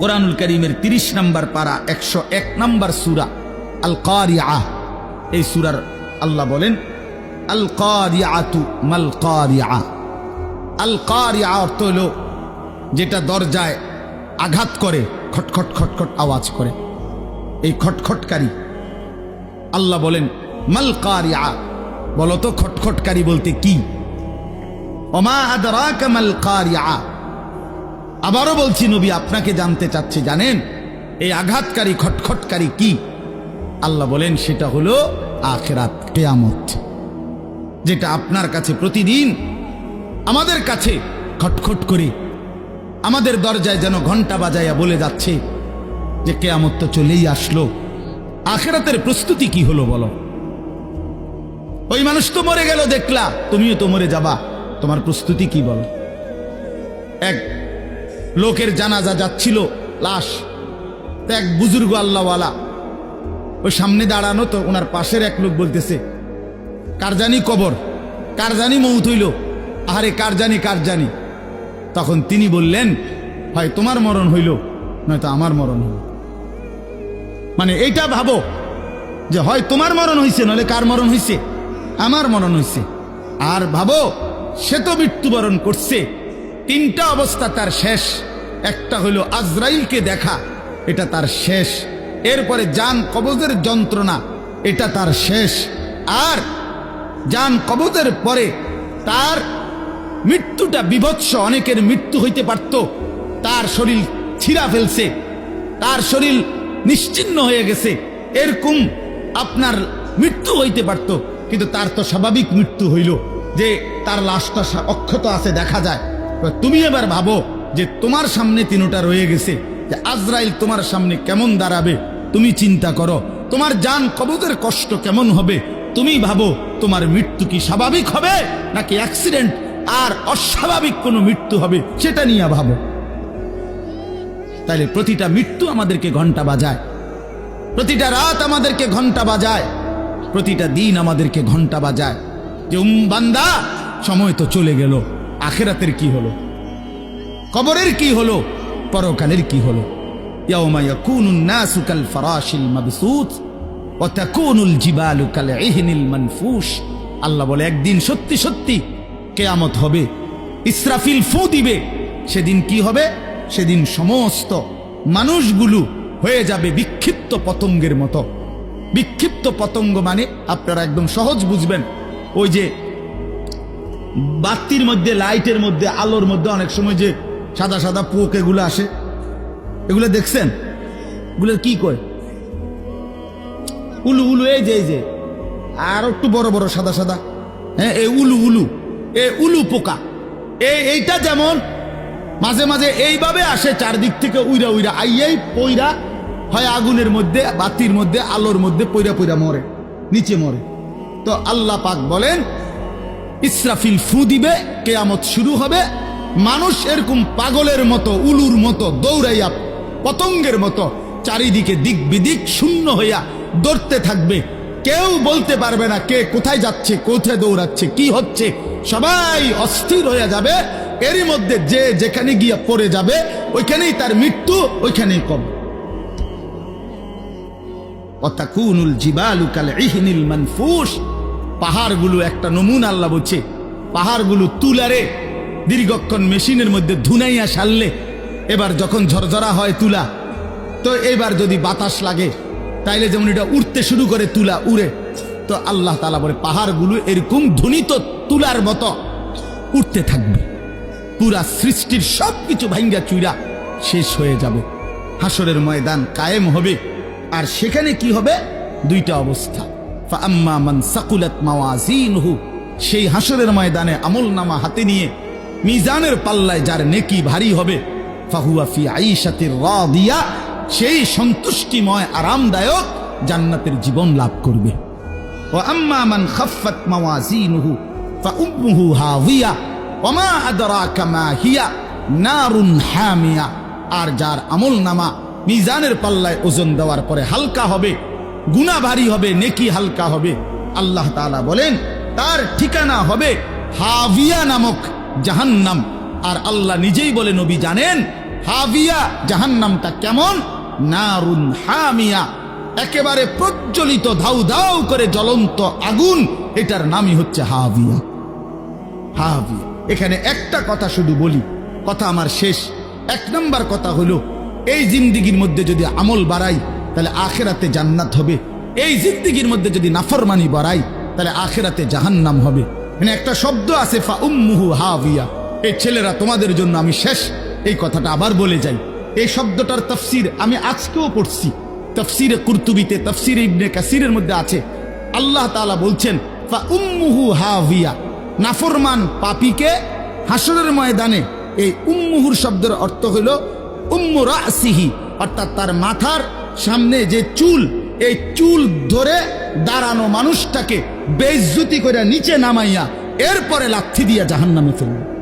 কোরআনুল করিমের তিরিশ নম্বর পারা, একশো এক নম্বর সুরা আল কারিয়া এই সুরার আল্লাহ বলেন আল কারিয়াতু মাল কারিয়া আল কারিয়া অর্থ হলো যেটা দরজায় আঘাত করে, খটখট খটখট আওয়াজ করে। এই খটখটকারী, আল্লাহ বলেন মাল কারিয়া বলো তো খটখটকারী বলতে কি? ওমা আদরাকা মাল কারিয়া আবারও বলছি, নবী, আপনাকে জানতে চাচ্ছে, জানেন? এই আঘাতকারী, খটখটকারী কি? আল্লাহ বলেন, সেটা হলো আখেরাত, কেয়ামত। যেটা আপনার কাছে প্রতিদিন, আমাদের কাছে খটখট করে, আমাদের দরজায় যেন ঘণ্টা বাজাইয়া বলে যাচ্ছে যে কেয়ামত তো চলেই আসলো। আখেরাতের প্রস্তুতি কি হলো বলো? ওই মানুষ তো মরে গেল, দেখলা। তুমিও তো মরে যাবা। তোমার প্রস্তুতি কি বলো? এক লোকের জানাজা যাচ্ছিল লাশ। এক বুজুর্গ আল্লাহওয়ালা। ওই সামনে দাঁড়ানো তো ওনার পাশের এক লোক বলতেছে, কার জানি কবর? কার জানি মৌত হইল? আহারে, কার জানি কার জানি? তখন তিনি বললেন হয় তোমার মরণ হইল, নয়তো আমার মরণ হইল। মানে এইটা ভাবো, যে হয় তোমার মরণ হইছে নলে কার মরণ হইছে? আমার মরণ হইছে। আর ভাবো, সে তো মৃত্যুবরণ করছে। তিনটা অবস্থা তার শেষ। একটা হইল আজরাইলকে দেখা, এটা তার শেষ। এরপরে যান কবজের যন্ত্রণা, এটা তার শেষ। আর যান কবজের পরে তার মৃত্যুটা বিভৎস, অনেকের মৃত্যু হইতে পারত। তার শরীর ছিঁড়া ফেলছে, তার শরীর নিশ্চিন্ন হয়ে গেছে। এরকম আপনার মৃত্যু হইতে পারত, কিন্তু তার তো স্বাভাবিক মৃত্যু হইল যে তার লাশটা অক্ষত আছে, দেখা যায়। তুমি এবার ভাবো যে তোমার সামনে তিনোটা রয়ে গেছে, যে আজরাইল তোমার সামনে কেমন দাঁড়াবে, তুমি চিন্তা করো। তোমার যান কবজের কষ্ট কেমন হবে, তুমি ভাবো তোমার মৃত্যু কি স্বাভাবিক হবে, নাকি অ্যাক্সিডেন্ট আর অস্বাভাবিক কোনো মৃত্যু হবে, সেটা নিয়ে ভাবো। তাইলে প্রতিটা মৃত্যু আমাদেরকে ঘণ্টা বাজায়। প্রতিটা রাত আমাদেরকে ঘণ্টা বাজায়। প্রতিটা দিন আমাদেরকে ঘণ্টা বাজায়। যে উম বান্দা, সময় তো চলে গেল, আখেরাতের কি হলো? কবরের কি হলো? পরকালের কি হলো? নাসু কাল ফারাশিল মাবসুত ওয়া তাকুনুল জিবালু কাল ইহনিল আল্লাহ বলে, একদিন সত্যি সত্যি কেয়ামত হবে, ইসরাফিল ফু দিবে। সেদিন কি হবে? সেদিন সমস্ত মানুষগুলো হয়ে যাবে বিক্ষিপ্ত পতঙ্গের মতো। বিক্ষিপ্ত পতঙ্গ মানে আপনারা একদম সহজ বুঝবেন, ওই যে বাতির মধ্যে, লাইটের মধ্যে, আলোর মধ্যে অনেক সময় যে সাদা সাদা পোক এগুলো আসে। এগুলো দেখছেন? এগুলো কি কয়? উলু উলু, এই যে এই যে। আর একটু বড় বড় সাদা সাদা। হ্যাঁ এই উলু উলু, এ উলু পোকা। এই এইটা যেমন মাঝে মাঝে এইভাবে আসে, চারদিক থেকে উইরা উইরা, আইয়াই পইরা হয় আগুনের মধ্যে, বাতির মধ্যে, আলোর মধ্যে পইরা পইরা মরে, নিচে মরে। তো আল্লাহ পাক বলেন, ইসরাফিল ফু দিবে, কেয়ামত শুরু হবে মানুষ এরকম পাগলের মতো, উলুর মতো দৌড়াইয়া পতঙ্গের মতো চারিদিকে দিক বিদিক শূন্য হইয়া দৌড়তে থাকবে। কেউ বলতে পারবে না কে কোথায় যাচ্ছে, কোথায় দৌড়াচ্ছে, কি হচ্ছে। সবাই অস্থির হয়ে যাবে। এরই মধ্যে যে যেখানে গিয়ে পড়ে যাবে, ওইখানেই তার মৃত্যু, ওইখানেই কম অতাকুনুল জিবালু ইহনিল মানফুস। পাহাড়গুলো একটা নমুনা আল্লাহ বলছে। পাহাড়গুলো তুলারে। দীর্ঘক্ষণ মেশিনের মধ্যে ধুনাইয়া সারলে এবার যখন ঝরঝরা হয় তুলা, তো এবার যদি বাতাস লাগে, তাইলে যেমন এটা উড়তে শুরু করে তুলা উড়ে, তো আল্লাহ তালা বলে, পাহাড়গুলো এরকম ধ্বনিত তুলার মতো উঠতে থাকবে। পুরা সৃষ্টির সব কিছু ভাঙ্গা চুইরা শেষ হয়ে যাবে। হাসরের ময়দান কায়েম হবে। আর সেখানে কি হবে? দুইটা অবস্থা। মাওয়াজিনহু, সেই হাসরের ময়দানে আমল নামা হাতে নিয়ে মিজানের পাল্লায় যার নেকি ভারী হবে, ফাহুয়া ফি আইশাতির রাদিয়া, সেই সন্তুষ্টিময়, আরামদায়ক জান্নাতের জীবন লাভ করবে। ও আম্মা মান খাফফাত মাওয়াজিনহু ফাউম্মুহু হাওিয়া ওমা আদরাকা মা হিয়া, নারুন হামিয়া। আর যার আমল নামা মিজানের পাল্লায় ওজন দেওয়ার পরে হালকা হবে, গুণা ভারী হবে, নেকি হালকা হবে। আল্লাহ তাআলা বলেন, তার ঠিকানা হবে হাভিয়া নামক জাহান্নাম। আর আল্লাহ নিজেই বলে, নবী জানেন, হাবিয়া, জাহান্নামটা কেমন? নারুন হামিয়া। একেবারে প্রজ্বলিত, ধাউ ধাউ করে জ্বলন্ত আগুন, এটার নামই হচ্ছে হাবিয়া। হাবিয়া। এখানে একটা কথা শুধু বলি, কথা আমার শেষ। এক নম্বর কথা হলো, এই জিন্দিগির মধ্যে যদি আমল বাড়াই, তাহলে আখেরাতে জান্নাত হবে। এই জিন্দিগির মধ্যে যদি নাফরমানি বাড়াই, তাহলে আখেরাতে জাহান্নাম হবে। মানে একটা শব্দ আছে, ফা উম্মুহু হাবিয়া। এই ছেলেরা, তোমাদের জন্য আমি শেষ। এই কথাটা আবার বলে যাই। এই শব্দটার তফসির আমি আজকেও পড়ছি। তফসিরে কুর্তুবিতে, তফসির ইবনে কাসিরের মধ্যে আছে। আল্লাহ তাআলা বলছেন, ফা উম্মুহু হাবিয়া। নাফরমান পাপিকে হাসরের ময়দানে, এই উম্মুহুর শব্দের অর্থ হইল উম্মু রাসিহি, অর্থাৎ তার মাথার সামনে যে চুল এই চুল ধরে দাঁড়ানো মানুষটাকে বেজ্জুতি করে নিচে নামাইয়া এরপরে লাথি দিয়া জাহান্নামে ফেলবে